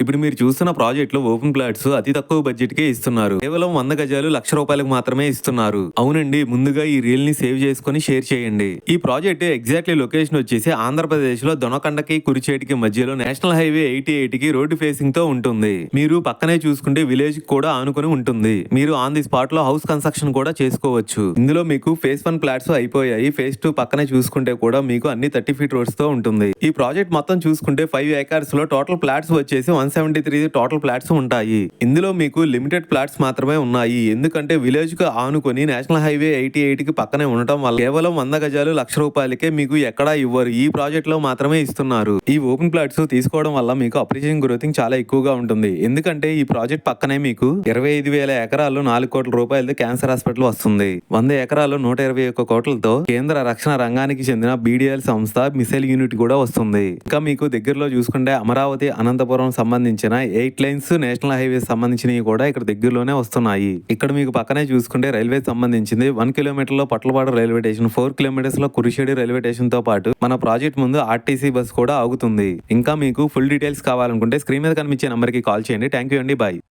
ఇప్పుడు మీరు చూస్తున్న ప్రాజెక్ట్లో ఓపెన్ ప్లాట్స్ అతి తక్కువ బడ్జెట్ కే ఇస్తున్నారు. కేవలం వంద గజాలు లక్ష రూపాయలకు మాత్రమే ఇస్తున్నారు. అవునండి ముందుగా ఈ రీల్ని సేవ్ చేసుకుని షేర్ చేయండి. ఈ ప్రాజెక్ట్ ఎగ్జాక్ట్లీ లొకేషన్ వచ్చేసి ఆంధ్రప్రదేశ్లో దొనకండకి కురిచేటికి మధ్యలో నేషనల్ హైవే ఎయిటీ ఎయిట్కి రోడ్డు ఫేసింగ్తో ఉంటుంది. మీరు పక్కనే చూసుకుంటే విలేజ్ కూడా ఆనుకొని ఉంటుంది. మీరు ఆన్ ది స్పాట్లో హౌస్ కన్స్ట్రక్షన్ కూడా చేసుకోవచ్చు. ఇందులో మీకు ఫేస్ వన్ ప్లాట్స్ అయిపోయాయి. ఫేస్ టూ పక్కనే చూసుకుంటే కూడా మీకు అన్ని థర్టీ ఫీట్ రోడ్స్తో ఉంటుంది. ఈ ప్రాజెక్ట్ మొత్తం చూసుకుంటే ఫైవ్ ఏకర్స్లో టోటల్ ప్లాట్స్ వచ్చేసి one seventy three total plots ఉంటాయి. ఇందులో మీకు లిమిటెడ్ ప్లాట్స్ మాత్రమే ఉన్నాయి. ఎందుకంటే విలేజ్కు ఆనుకొని నేషనల్ హైవే ఎయిటీ ఎయిట్కి పక్కనే ఉండటం వల్ల కేవలం వంద గజాలు లక్ష రూపాయలకే మీకు ఎక్కడా ఇవ్వరు. ఈ ప్రాజెక్ట్లో మాత్రమే ఇస్తున్నారు. ఈ ఓపెన్ ప్లాట్స్ తీసుకోవడం వల్ల మీకు అప్రిషియేషన్ గ్రోతింగ్ చాలా ఎక్కువగా ఉంటుంది. ఎందుకంటే ఈ ప్రాజెక్ట్ పక్కనే మీకు ఇరవై ఐదు వేల ఎకరాల్లో నాలుగు కోట్ల రూపాయలతో క్యాన్సర్ హాస్పిటల్ వస్తుంది. వంద ఎకరాల్లో నూట ఇరవై ఒక్క కోట్లతో కేంద్ర రక్షణ రంగానికి చెందిన బీడీఎల్ సంస్థ మిసైల్ యూనిట్ కూడా వస్తుంది. ఇంకా మీకు దగ్గరలో చూసుకుంటే అమరావతి అనంతపురం సంబంధించిన ఎయిట్ లైన్స్ నేషనల్ హైవే సంబంధించినవి కూడా ఇక్కడ దగ్గరలోనే వస్తున్నాయి. ఇక్కడ మీకు పక్కనే చూసుకుంటే రైల్వే సంబంధించింది. వన్ కిలోమీటర్లో పట్లపాడు రైల్వే స్టేషన్ ఫోర్ కిలోమీటర్స్లో కురిషేడి రైల్వే స్టేషన్తో పాటు మన ప్రాజెక్ట్ ముందు ఆర్టీసీ బస్ కూడా ఆగుతుంది. ఇంకా మీకు ఫుల్ డీటెయిల్స్ కావాలనుకుంటే స్క్రీన్ మీద కనిపించే నంబర్కి కాల్ చేయండి. థ్యాంక్ యూ అండి. బాయ్